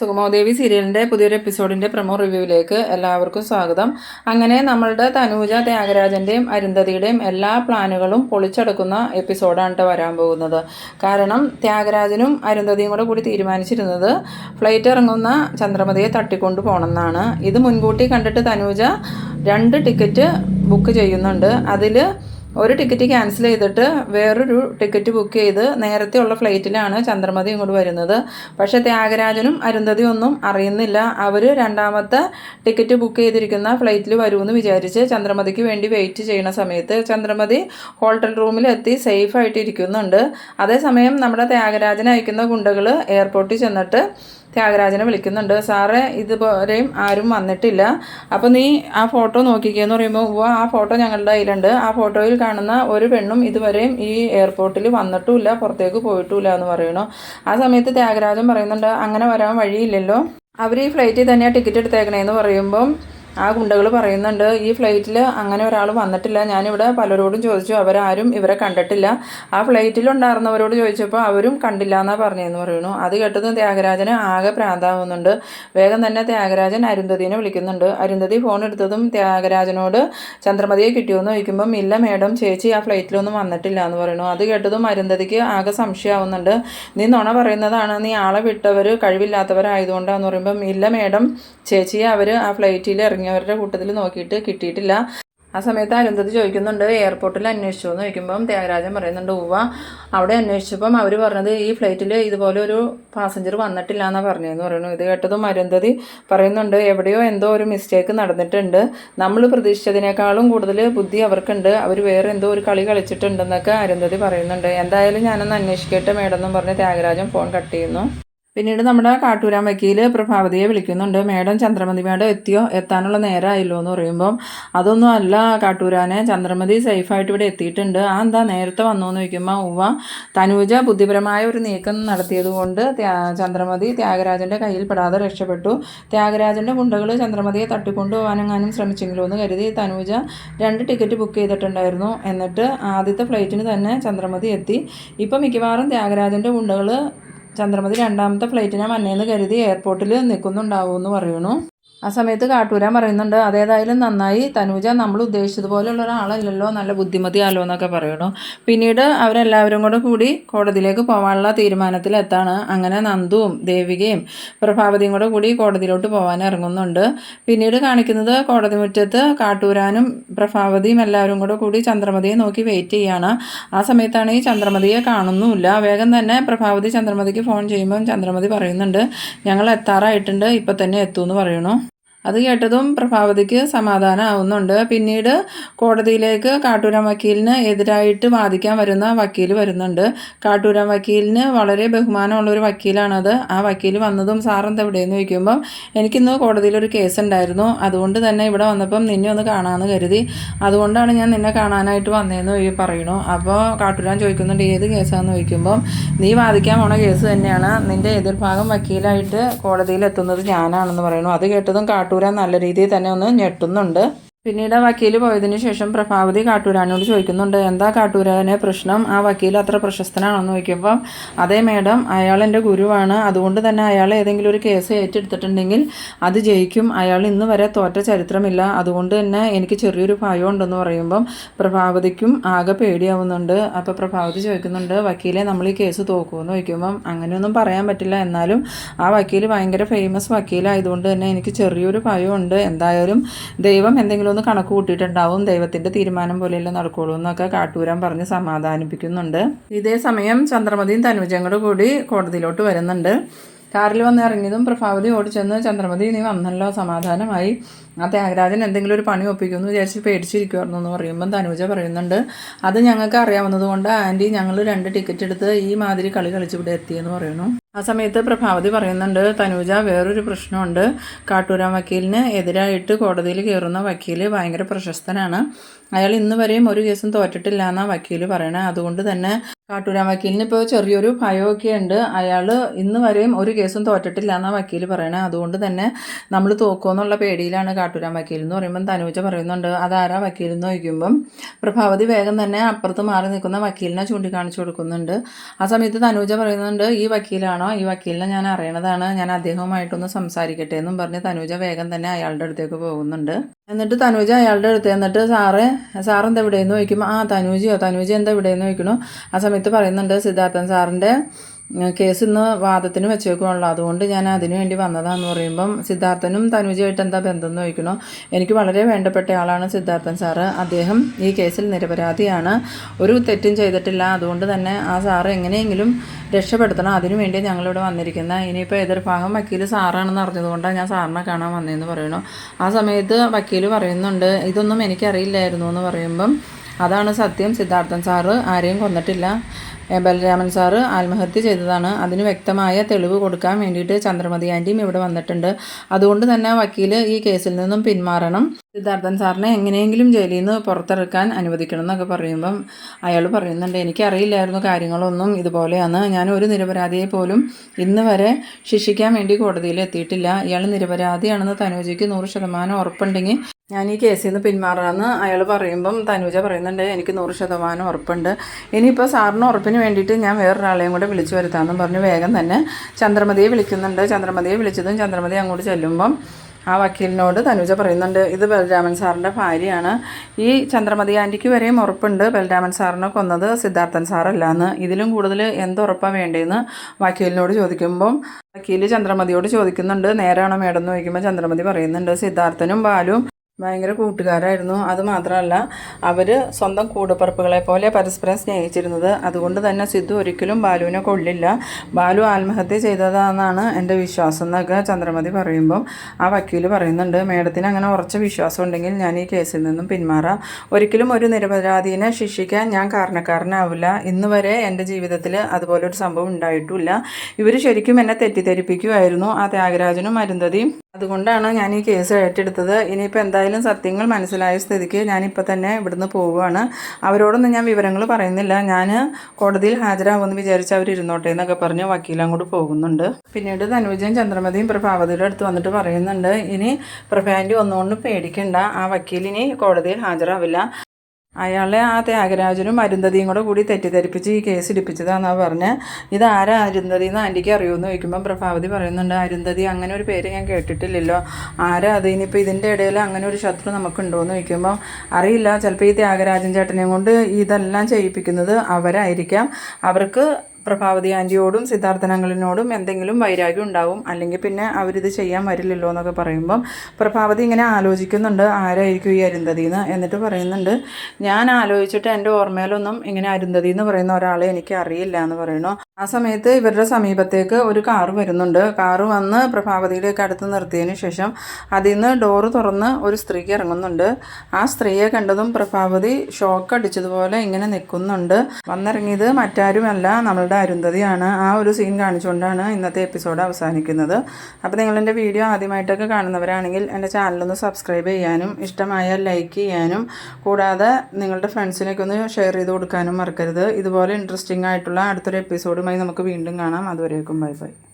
സുഗമോദേവി സീരിയലിന്റെ പുതിയൊരു എപ്പിസോഡിന്റെ പ്രമോ റിവ്യൂവിലേക്ക് എല്ലാവർക്കും സ്വാഗതം. അങ്ങനെ നമ്മളുടെ തനൂജ ത്യാഗരാജന്റെയും അരുന്ധതിയുടെയും എല്ലാ പ്ലാനുകളും പൊളിച്ചെടുക്കുന്ന എപ്പിസോഡാണ് വരാൻ പോകുന്നത്. കാരണം ത്യാഗരാജനും അരുന്ധതിയും കൂടെ കൂടി തീരുമാനിച്ചിരുന്നത് ഫ്ലൈറ്റ് ഇറങ്ങുന്ന ചന്ദ്രമതിയെ തട്ടിക്കൊണ്ടു പോകണമെന്നാണ്. ഇത് മുൻകൂട്ടി കണ്ടിട്ട് തനൂജ രണ്ട് ടിക്കറ്റ് ബുക്ക് ചെയ്യുന്നുണ്ട്. അതിൽ ഒരു ടിക്കറ്റ് ക്യാൻസൽ ചെയ്തിട്ട് വേറൊരു ടിക്കറ്റ് ബുക്ക് ചെയ്ത് നേരത്തെ ഉള്ള ഫ്ലൈറ്റിലാണ് ചന്ദ്രമതി ഇങ്ങോട്ട് വരുന്നത്. പക്ഷേ ത്യാഗരാജനും അരുന്ധതി ഒന്നും അറിയുന്നില്ല. അവർ രണ്ടാമത്തെ ടിക്കറ്റ് ബുക്ക് ചെയ്തിരിക്കുന്ന ഫ്ലൈറ്റിൽ വരുമെന്ന് വിചാരിച്ച് ചന്ദ്രമതിക്ക് വേണ്ടി വെയിറ്റ് ചെയ്യുന്ന സമയത്ത് ചന്ദ്രമതി ഹോട്ടൽ റൂമിലെത്തി സേഫ് ആയിട്ട് ഇരിക്കുന്നുണ്ട് അതേസമയം നമ്മുടെ ത്യാഗരാജൻ അയക്കുന്ന ഗുണ്ടകൾ എയർപോർട്ടിൽ ചെന്നിട്ട് ത്യാഗരാജനെ വിളിക്കുന്നുണ്ട്. സാറേ ഇതുപോലെയും ആരും വന്നിട്ടില്ല. അപ്പോൾ നീ ആ ഫോട്ടോ നോക്കിക്കുകയെന്ന് പറയുമ്പോൾ ആ ഫോട്ടോ ഞങ്ങളുടെ കയ്യിലുണ്ട്. ആ ഫോട്ടോയിൽ കാണുന്ന ഒരു പെണ്ണും ഇതുവരെയും ഈ എയർപോർട്ടിൽ വന്നിട്ടുമില്ല പുറത്തേക്ക് പോയിട്ടുമില്ല എന്ന് പറയണു ആ സമയത്ത് ത്യാഗരാജൻ പറയുന്നുണ്ട് അങ്ങനെ വരാൻ വഴിയില്ലല്ലോ. അവർ ഈ ഫ്ലൈറ്റിൽ തന്നെയാണ് ടിക്കറ്റ് എടുത്തേക്കണേന്ന് പറയുമ്പം ആ ഗുണ്ടകൾ പറയുന്നുണ്ട് ഈ ഫ്ലൈറ്റിൽ അങ്ങനെ ഒരാൾ വന്നിട്ടില്ല. ഞാനിവിടെ പലരോടും ചോദിച്ചു. അവരാരും ഇവരെ കണ്ടിട്ടില്ല. ആ ഫ്ലൈറ്റിലുണ്ടായിരുന്നവരോട് ചോദിച്ചപ്പോൾ അവരും കണ്ടില്ല എന്നാണ് പറഞ്ഞതെന്ന് പറയുന്നു. അത് കേട്ടത് ത്യാഗരാജന് ആകെ പ്രാന്താവുന്നുണ്ട്. വേഗം തന്നെ ത്യാഗരാജൻ അരുന്ധതിനെ വിളിക്കുന്നുണ്ട്. അരുന്ധതി ഫോൺ എടുത്തതും ത്യാഗരാജനോട് ചന്ദ്രമതിയെ കിട്ടിയോന്ന് ചോദിക്കുമ്പം ഇല്ല മേഡം ചേച്ചി ആ ഫ്ലൈറ്റിലൊന്നും വന്നിട്ടില്ല എന്ന് പറയുന്നു. അത് കേട്ടതും അരുന്ധതിക്ക് ആകെ സംശയമാവുന്നുണ്ട് നീ നുണ പറയുന്നതാണ്. നീ ആളെ വിട്ടവർ കഴിവില്ലാത്തവരായതുകൊണ്ടാന്ന് പറയുമ്പം ഇല്ല മേഡം ചേച്ചിയെ അവർ ആ ഫ്ലൈറ്റിൽ ഇറങ്ങിയവരുടെ കൂട്ടത്തിൽ നോക്കിയിട്ട് കിട്ടിയിട്ടില്ല. ആ സമയത്ത് അരുന്ധതി ചോദിക്കുന്നുണ്ട് എയർപോർട്ടിൽ അന്വേഷിച്ചു എന്ന് ചോദിക്കുമ്പം ത്യാഗരാജൻ പറയുന്നുണ്ട് ഉവ്വ അവിടെ അന്വേഷിച്ചപ്പം അവർ പറഞ്ഞത് ഈ ഫ്ലൈറ്റിൽ ഇതുപോലെ ഒരു പാസഞ്ചർ വന്നിട്ടില്ല എന്നാണ് പറഞ്ഞതെന്ന് പറയുന്നു. ഇത് കേട്ടതും അരുന്ധതി പറയുന്നുണ്ട് എവിടെയോ എന്തോ ഒരു മിസ്റ്റേക്ക് നടന്നിട്ടുണ്ട്. നമ്മൾ പ്രതീക്ഷിച്ചതിനേക്കാളും കൂടുതൽ ബുദ്ധി അവർക്കുണ്ട്. അവർ വേറെ എന്തോ ഒരു കളി കളിച്ചിട്ടുണ്ടെന്നൊക്കെ അരുന്ധതി പറയുന്നുണ്ട്. എന്തായാലും ഞാനൊന്ന് അന്വേഷിക്കട്ടെ മേഡം എന്നും പറഞ്ഞ് ത്യാഗരാജൻ ഫോൺ കട്ട് ചെയ്യുന്നു. പിന്നീട് നമ്മുടെ കാട്ടൂരാൻ വക്കീൽ പ്രഭാവതിയെ വിളിക്കുന്നുണ്ട്. മേഡം ചന്ദ്രമതി മേഡം എത്തിയോ? എത്താനുള്ള നേരമായല്ലോ എന്ന് പറയുമ്പം അതൊന്നും അല്ല കാട്ടൂരാനെ ചന്ദ്രമതി സേഫായിട്ട് ഇവിടെ എത്തിയിട്ടുണ്ട്. ആ എന്താ നേരത്തെ വന്നു എന്ന് ചോദിക്കുമ്പോൾ ഉവ്വ തനൂജ ബുദ്ധിപരമായ ഒരു നീക്കം നടത്തിയതുകൊണ്ട് ചന്ദ്രമതി ത്യാഗരാജന്റെ കയ്യിൽ പെടാതെ രക്ഷപ്പെട്ടു. ത്യാഗരാജന്റെ ഗുണ്ടകൾ ചന്ദ്രമതിയെ തട്ടിക്കൊണ്ടു പോകാനെങ്ങാനും ശ്രമിച്ചെങ്കിലോ എന്ന് കരുതി തനൂജ രണ്ട് ടിക്കറ്റ് ബുക്ക് ചെയ്തിട്ടുണ്ടായിരുന്നു. എന്നിട്ട് ആദ്യത്തെ ഫ്ലൈറ്റിന് തന്നെ ചന്ദ്രമതി എത്തി. ഇപ്പം മിക്കവാറും ത്യാഗരാജന്റെ ഗുണ്ടകൾ ചന്ദ്രമതി രണ്ടാമത്തെ ഫ്ലൈറ്റിനെ മഞ്ഞെന്ന് കരുതി എയർപോർട്ടിൽ നിൽക്കുന്നുണ്ടാവും എന്ന് പറയുന്നു ആ സമയത്ത് കാട്ടൂരാൻ പറയുന്നുണ്ട് അതേതായാലും നന്നായി തനൂജ നമ്മൾ ഉദ്ദേശിച്ചതുപോലെയുള്ള ഒരാളല്ലല്ലോ നല്ല ബുദ്ധിമതിയാലോ എന്നൊക്കെ പറയണു പിന്നീട് അവരെല്ലാവരും കൂടെ കൂടി കോടതിയിലേക്ക് പോകാനുള്ള തീരുമാനത്തിലെത്താണ്. അങ്ങനെ നന്ദുവും ദേവികയും പ്രഭാവതിയും കൂടെ കൂടി കോടതിയിലോട്ട് പോകാൻ ഇറങ്ങുന്നുണ്ട്. പിന്നീട് കാണിക്കുന്നത് കോടതി മുറ്റത്ത് കാട്ടൂരാനും പ്രഭാവതിയും എല്ലാവരും കൂടെ കൂടി ചന്ദ്രമതിയെ നോക്കി വെയിറ്റ് ചെയ്യാണ്. ആ സമയത്താണ് ഈ ചന്ദ്രമതിയെ കാണുന്നുമില്ല. വേഗം തന്നെ പ്രഭാവതി ചന്ദ്രമതിക്ക് ഫോൺ ചെയ്യുമ്പം ചന്ദ്രമതി പറയുന്നുണ്ട് ഞങ്ങൾ എത്താറായിട്ടുണ്ട് ഇപ്പം തന്നെ എത്തുമെന്ന് പറയണു അത് കേട്ടതും പ്രഭാവതിക്ക് സമാധാനമാവുന്നുണ്ട് പിന്നീട് കോടതിയിലേക്ക് കാട്ടൂരാം വക്കീലിന് എതിരായിട്ട് വാദിക്കാൻ വരുന്ന വക്കീൽ വരുന്നുണ്ട്. കാട്ടൂരാം വക്കീലിന് വളരെ ബഹുമാനമുള്ള ഒരു വക്കീലാണത്. ആ വക്കീൽ വന്നതും സാറെന്താ എവിടെയെന്ന് ചോദിക്കുമ്പം എനിക്കിന്ന് കോടതിയിലൊരു കേസ് ഉണ്ടായിരുന്നു അതുകൊണ്ട് തന്നെ ഇവിടെ വന്നപ്പം നിന്നെ ഒന്ന് കാണാമെന്ന് കരുതി. അതുകൊണ്ടാണ് ഞാൻ നിന്നെ കാണാനായിട്ട് വന്നതെന്ന് പറയണു അപ്പോൾ കാട്ടൂരാൻ ചോദിക്കുന്നുണ്ട് ഏത് കേസാണെന്ന് ചോദിക്കുമ്പം നീ വാദിക്കാൻ പോണ കേസ് തന്നെയാണ്. നിന്റെ എതിർഭാഗം വക്കീലായിട്ട് കോടതിയിൽ എത്തുന്നത് ഞാനാണെന്ന് പറയണു അത് കേട്ടതും കാട്ടൂരാൻ നല്ല രീതിയിൽ തന്നെ ഒന്ന് ഞെട്ടുന്നുണ്ട്. പിന്നീട് ആ വക്കീൽ പോയതിനു ശേഷം പ്രഭാവതി കാട്ടൂരാനോട് ചോദിക്കുന്നുണ്ട് എന്താ കാട്ടൂരാനെ പ്രശ്നം? ആ വക്കീൽ അത്ര പ്രശസ്തനാണെന്ന് ചോദിക്കുമ്പം അതേ മേഡം അയാൾ എന്റെ ഗുരുവാണ്. അതുകൊണ്ട് തന്നെ അയാൾ ഏതെങ്കിലും ഒരു കേസ് ഏറ്റെടുത്തിട്ടുണ്ടെങ്കിൽ അത് ജയിക്കും. അയാൾ ഇന്ന് വരെ തോറ്റ ചരിത്രമില്ല. അതുകൊണ്ട് തന്നെ എനിക്ക് ചെറിയൊരു ഭയം ഉണ്ടെന്ന് പറയുമ്പം പ്രഭാവതിക്കും ആകെ പേടിയാവുന്നുണ്ട്. അപ്പോൾ പ്രഭാവതി ചോദിക്കുന്നുണ്ട് വക്കീലെ നമ്മൾ ഈ കേസ് തോക്കുമെന്ന് ചോദിക്കുമ്പം അങ്ങനെയൊന്നും പറയാൻ പറ്റില്ല. എന്നാലും ആ വക്കീൽ ഭയങ്കര ഫേമസ് വക്കീലായതുകൊണ്ട് തന്നെ എനിക്ക് ചെറിയൊരു ഭയമുണ്ട്. എന്തായാലും ദൈവം എന്തെങ്കിലും ഒന്ന് കണക്ക് കൂട്ടിയിട്ടുണ്ടാവും. ദൈവത്തിന്റെ തീരുമാനം പോലെയല്ലേ നടക്കുള്ളൂ എന്നൊക്കെ കാട്ടൂരാൻ പറഞ്ഞ് സമാധാനിപ്പിക്കുന്നുണ്ട്. ഇതേ സമയം ചന്ദ്രമതിയും തനുജങ്ങളും കൂടി കോടതിയിലോട്ട് വരുന്നുണ്ട്. കാറിൽ വന്ന് ഇറങ്ങിയതും പ്രഭാവതി ഓടിച്ചെന്ന് ചന്ദ്രമതി നീ വന്നല്ലോ സമാധാനമായി. ആ ത്യാഗരാജൻ എന്തെങ്കിലും ഒരു പണി ഒപ്പിക്കുമെന്ന് വിചാരിച്ച് പേടിച്ചിരിക്കുമായിരുന്നു എന്ന് പറയുമ്പം തനുജ പറയുന്നുണ്ട്. അത് ഞങ്ങൾക്ക് അറിയാവുന്നത് കൊണ്ട് ആന്റി ഞങ്ങൾ രണ്ട് ടിക്കറ്റ് എടുത്ത് ഈ മാതിരി കളി കളിച്ച് ഇവിടെ എത്തിയെന്ന് പറയുന്നു. ആ സമയത്ത് പ്രഭാവതി പറയുന്നുണ്ട് തനൂജ വേറൊരു പ്രശ്നമുണ്ട്. കാട്ടൂരാം വക്കീലിന് എതിരായിട്ട് കോടതിയിൽ കയറുന്ന വക്കീൽ ഭയങ്കര പ്രശസ്തനാണ്. അയാൾ ഇന്ന് വരെയും ഒരു കേസും തോറ്റിട്ടില്ല എന്നാണ് വക്കീൽ പറയണേ. അതുകൊണ്ട് തന്നെ കാട്ടൂരാൻ വക്കീലിന് ഇപ്പോൾ ചെറിയൊരു ഭയമൊക്കെ ഉണ്ട്. അയാൾ ഇന്ന് വരെയും ഒരു കേസും തോറ്റിട്ടില്ല എന്നാണ് വക്കീൽ പറയണേ. അതുകൊണ്ട് തന്നെ നമ്മൾ തോക്കുമെന്നുള്ള പേടിയിലാണ് കാട്ടൂരാൻ വക്കീൽ എന്ന് പറയുമ്പം തനൂജ പറയുന്നുണ്ട്. അതാരാ വക്കീൽ എന്ന് ചോദിക്കുമ്പം പ്രഭാവതി വേഗം തന്നെ അപ്പുറത്ത് മാറി നിൽക്കുന്ന വക്കീലിനെ ചൂണ്ടിക്കാണിച്ചു കൊടുക്കുന്നുണ്ട്. ആ സമയത്ത് തനൂജ പറയുന്നുണ്ട് ഈ വക്കീലാണോ? ഈ വക്കീലിനെ ഞാൻ അറിയണതാണ്. ഞാൻ അദ്ദേഹവുമായിട്ടൊന്ന് സംസാരിക്കട്ടെ എന്നും പറഞ്ഞ് തനൂജ വേഗം തന്നെ അയാളുടെ അടുത്തേക്ക് പോകുന്നുണ്ട്. എന്നിട്ട് തനൂജ അയാളുടെ അടുത്ത് എന്നിട്ട് സാറേ സാറെന്താ ഇവിടെയെന്ന് ചോദിക്കുമ്പോൾ ആ തനൂജിയോ തനൂജി എന്താ ഇവിടെയെന്ന് ചോദിക്കണു. ആ സമയത്ത് പറയുന്നുണ്ട് സിദ്ധാർത്ഥൻ സാറിന്റെ കേസ് ഇന്ന് വാദത്തിന് വെച്ചേക്കുവാണല്ലോ. അതുകൊണ്ട് ഞാൻ അതിനു വേണ്ടി വന്നതാന്ന് പറയുമ്പം സിദ്ധാർത്ഥനും തനുജയായിട്ട് എന്താ ബന്ധം എന്ന് ചോദിക്കണോ? എനിക്ക് വളരെ വേണ്ടപ്പെട്ട ആളാണ് സിദ്ധാർത്ഥൻ സാറ്. അദ്ദേഹം ഈ കേസിൽ നിരപരാധിയാണ്. ഒരു തെറ്റും ചെയ്തിട്ടില്ല. അതുകൊണ്ട് തന്നെ ആ സാറ് എങ്ങനെയെങ്കിലും രക്ഷപ്പെടുത്തണം. അതിനു വേണ്ടി ഞങ്ങളിവിടെ വന്നിരിക്കുന്നത് ഇനിയിപ്പോൾ എതിർഭാഗം വക്കീൽ സാറാണെന്ന് അറിഞ്ഞതുകൊണ്ടാണ് ഞാൻ സാറിനെ കാണാൻ വന്നതെന്ന് പറയണു ആ സമയത്ത് വക്കീൽ പറയുന്നുണ്ട് ഇതൊന്നും എനിക്കറിയില്ലായിരുന്നു എന്ന് പറയുമ്പം അതാണ് സത്യം. സിദ്ധാർത്ഥൻ സാറ് ആരെയും കൊന്നിട്ടില്ല. ബലരാമൻ സാറ് ആത്മഹത്യ ചെയ്തതാണ്. അതിന് വ്യക്തമായ തെളിവ് കൊടുക്കാൻ വേണ്ടിയിട്ട് ചന്ദ്രമതി ആന്റിയും ഇവിടെ വന്നിട്ടുണ്ട്. അതുകൊണ്ട് തന്നെ വക്കീൽ ഈ കേസിൽ നിന്നും പിന്മാറണം. സിദ്ധാർത്ഥൻ സാറിനെ എങ്ങനെയെങ്കിലും ജയിലിൽ നിന്ന് പുറത്തിറക്കാൻ അനുവദിക്കണം എന്നൊക്കെ പറയുമ്പം അയാൾ പറയുന്നുണ്ട്. എനിക്കറിയില്ലായിരുന്നു കാര്യങ്ങളൊന്നും ഇതുപോലെയാണ് ഞാൻ ഒരു നിരപരാധിയെ പോലും ഇന്ന് വരെ ശിക്ഷിക്കാൻ വേണ്ടി കോടതിയിൽ എത്തിയിട്ടില്ല. ഇയാൾ നിരപരാധിയാണെന്ന് തനോജിക്ക് നൂറ് ശതമാനം ഉറപ്പുണ്ടെങ്കിൽ ഞാൻ ഈ കേസിൽ നിന്ന് പിന്മാറാമെന്ന് അയാൾ പറയുമ്പം തനുജ പറയുന്നുണ്ട് എനിക്ക് നൂറ് ശതമാനം ഉറപ്പുണ്ട്. ഇനിയിപ്പോൾ സാറിന് ഉറപ്പിന് വേണ്ടിയിട്ട് ഞാൻ വേറൊരാളെയും കൂടെ വിളിച്ചു വരുത്താമെന്നും പറഞ്ഞ് വേഗം തന്നെ ചന്ദ്രമതിയെ വിളിക്കുന്നുണ്ട്. ചന്ദ്രമതിയെ വിളിച്ചതും ചന്ദ്രമതി അങ്ങോട്ട് ചെല്ലുമ്പം ആ വക്കീലിനോട് തനുജ പറയുന്നുണ്ട് ഇത് ബലരാമൻ സാറിന്റെ ഭാര്യയാണ്. ഈ ചന്ദ്രമതി ആന്റിക്ക് വരെയും ഉറപ്പുണ്ട് ബലരാമൻ സാറിനെ കൊന്നത് സിദ്ധാർത്ഥൻ സാറല്ല എന്ന് ഇതിലും കൂടുതൽ എന്തുറപ്പാണ് വേണ്ടതെന്ന് വക്കീലിനോട് ചോദിക്കുമ്പം വക്കീൽ ചന്ദ്രമതിയോട് ചോദിക്കുന്നുണ്ട് നേരാണോ മേഡം എന്ന് ചോദിക്കുമ്പോൾ ചന്ദ്രമതി പറയുന്നുണ്ട് സിദ്ധാർത്ഥനും ബാലും ഭയങ്കര കൂട്ടുകാരായിരുന്നു. അതുമാത്രമല്ല അവർ സ്വന്തം കൂടപ്പറപ്പുകളെ പോലെ പരസ്പരം സ്നേഹിച്ചിരുന്നത്. അതുകൊണ്ട് തന്നെ സിദ്ധു ഒരിക്കലും ബാലുവിനെ കൊള്ളില്ല ബാലു ആത്മഹത്യ ചെയ്തതാണെന്നാണ് എന്റെ വിശ്വാസം എന്നൊക്കെ ചന്ദ്രമതി പറയുമ്പം ആ വക്കീൽ പറയുന്നുണ്ട്. മേഡത്തിന് അങ്ങനെ ഉറച്ച വിശ്വാസം ഉണ്ടെങ്കിൽ ഞാൻ ഈ കേസിൽ നിന്നും പിന്മാറാം. ഒരിക്കലും ഒരു നിരപരാധീനെ ശിക്ഷിക്കാൻ ഞാൻ കാരണക്കാരനാവില്ല. ഇന്ന് വരെ എന്റെ ജീവിതത്തിൽ അതുപോലൊരു സംഭവം ഉണ്ടായിട്ടില്ല. ഇവർ ശരിക്കും എന്നെ തെറ്റിദ്ധരിപ്പിക്കുമായിരുന്നു ആ ത്യാഗരാജനും അരുന്ധതിയും. അതുകൊണ്ടാണ് ഞാൻ ഈ കേസ് ഏറ്റെടുത്തത്. ഇനിയിപ്പോൾ എന്തായാലും സത്യങ്ങൾ മനസ്സിലായ സ്ഥിതിക്ക് ഞാനിപ്പോൾ തന്നെ ഇവിടുന്ന് പോവുകയാണ്. അവരോടൊന്നും ഞാൻ വിവരങ്ങൾ പറയുന്നില്ല. ഞാൻ കോടതിയിൽ ഹാജരാകുമെന്ന് വിചാരിച്ച് അവർ ഇരുന്നോട്ടെ എന്നൊക്കെ പറഞ്ഞ് വക്കീൽ അങ്ങോട്ട് പോകുന്നുണ്ട്. പിന്നീട് തനുജയും ചന്ദ്രമതിയും പ്രഭാവതിയുടെ അടുത്ത് വന്നിട്ട് പറയുന്നുണ്ട് ഇനി പ്രഭാന്റെ ഒന്നുകൊണ്ടും പേടിക്കണ്ട. ആ വക്കീലിനി കോടതിയിൽ ഹാജരാവില്ല. അയാളെ ആ ത്യാഗരാജനും അരുന്ധതിയും കൂടെ കൂടി തെറ്റിദ്ധരിപ്പിച്ച് ഈ കേസ് ഇടിപ്പിച്ചതാണെന്നാണ് പറഞ്ഞ്. ഇത് അരുന്ധതി എന്ന് ആന്റിക്ക് അറിയുമെന്ന് ചോദിക്കുമ്പോൾ പ്രഭാവതി പറയുന്നുണ്ട് അരുന്ധതി അങ്ങനെ ഒരു പേര് ഞാൻ കേട്ടിട്ടില്ലല്ലോ. ആരാ അത്? ഇനിയിപ്പോൾ ഇതിന്റെ ഇടയിൽ അങ്ങനെ ഒരു ശത്രു നമുക്കുണ്ടോ എന്ന് ചോദിക്കുമ്പോൾ അറിയില്ല. ചിലപ്പോൾ ഈ ത്യാഗരാജൻ ചേട്ടനെയും കൊണ്ട് ഇതെല്ലാം ചെയ്യിപ്പിക്കുന്നത് അവരായിരിക്കാം. അവർക്ക് പ്രഭാവതി ആന്റിയോടും സിദ്ധാർത്ഥനങ്ങളിനോടും എന്തെങ്കിലും വൈരാഗ്യം ഉണ്ടാവും അല്ലെങ്കിൽ പിന്നെ അവരിത് ചെയ്യാൻ വരില്ലല്ലോ എന്നൊക്കെ പറയുമ്പം പ്രഭാവതി ഇങ്ങനെ ആലോചിക്കുന്നുണ്ട് ആരായിരിക്കും ഈ അരുന്ധതി എന്ന് എന്നിട്ട് പറയുന്നുണ്ട് ഞാൻ ആലോചിച്ചിട്ട് എന്റെ ഓർമ്മയിലൊന്നും ഇങ്ങനെ അരുന്ധതി എന്ന് പറയുന്ന ഒരാളെ എനിക്ക് അറിയില്ല എന്ന് പറയുന്നു. ആ സമയത്ത് ഇവരുടെ സമീപത്തേക്ക് ഒരു കാറ് വരുന്നുണ്ട്. കാറ് വന്ന് പ്രഭാവതിയിലേക്ക് അടുത്ത് നിർത്തിയതിന് ശേഷം അതിൽ നിന്ന് ഡോറ് തുറന്ന് ഒരു സ്ത്രീ ഇറങ്ങുന്നുണ്ട്. ആ സ്ത്രീയെ കണ്ടതും പ്രഭാവതി ഷോക്ക് അടിച്ചതുപോലെ ഇങ്ങനെ നിൽക്കുന്നുണ്ട്. വന്നിറങ്ങിയത് മറ്റാരുമല്ല നമ്മളുടെ അരുന്ധതിയാണ്. ആ ഒരു സീൻ കാണിച്ചുകൊണ്ടാണ് ഇന്നത്തെ എപ്പിസോഡ് അവസാനിക്കുന്നത്. അപ്പോൾ നിങ്ങളെന്റെ വീഡിയോ ആദ്യമായിട്ടൊക്കെ കാണുന്നവരാണെങ്കിൽ എന്റെ ചാനലൊന്ന് സബ്സ്ക്രൈബ് ചെയ്യാനും ഇഷ്ടമായാൽ ലൈക്ക് ചെയ്യാനും കൂടാതെ നിങ്ങളുടെ ഫ്രണ്ട്സിനൊക്കെ ഒന്ന് ഷെയർ ചെയ്ത് കൊടുക്കാനും മറക്കരുത്. ഇതുപോലെ ഇൻട്രസ്റ്റിംഗ് ആയിട്ടുള്ള അടുത്തൊരു നമുക്ക് വീണ്ടും കാണാം. അതുവരേക്കും ബൈ ബൈ.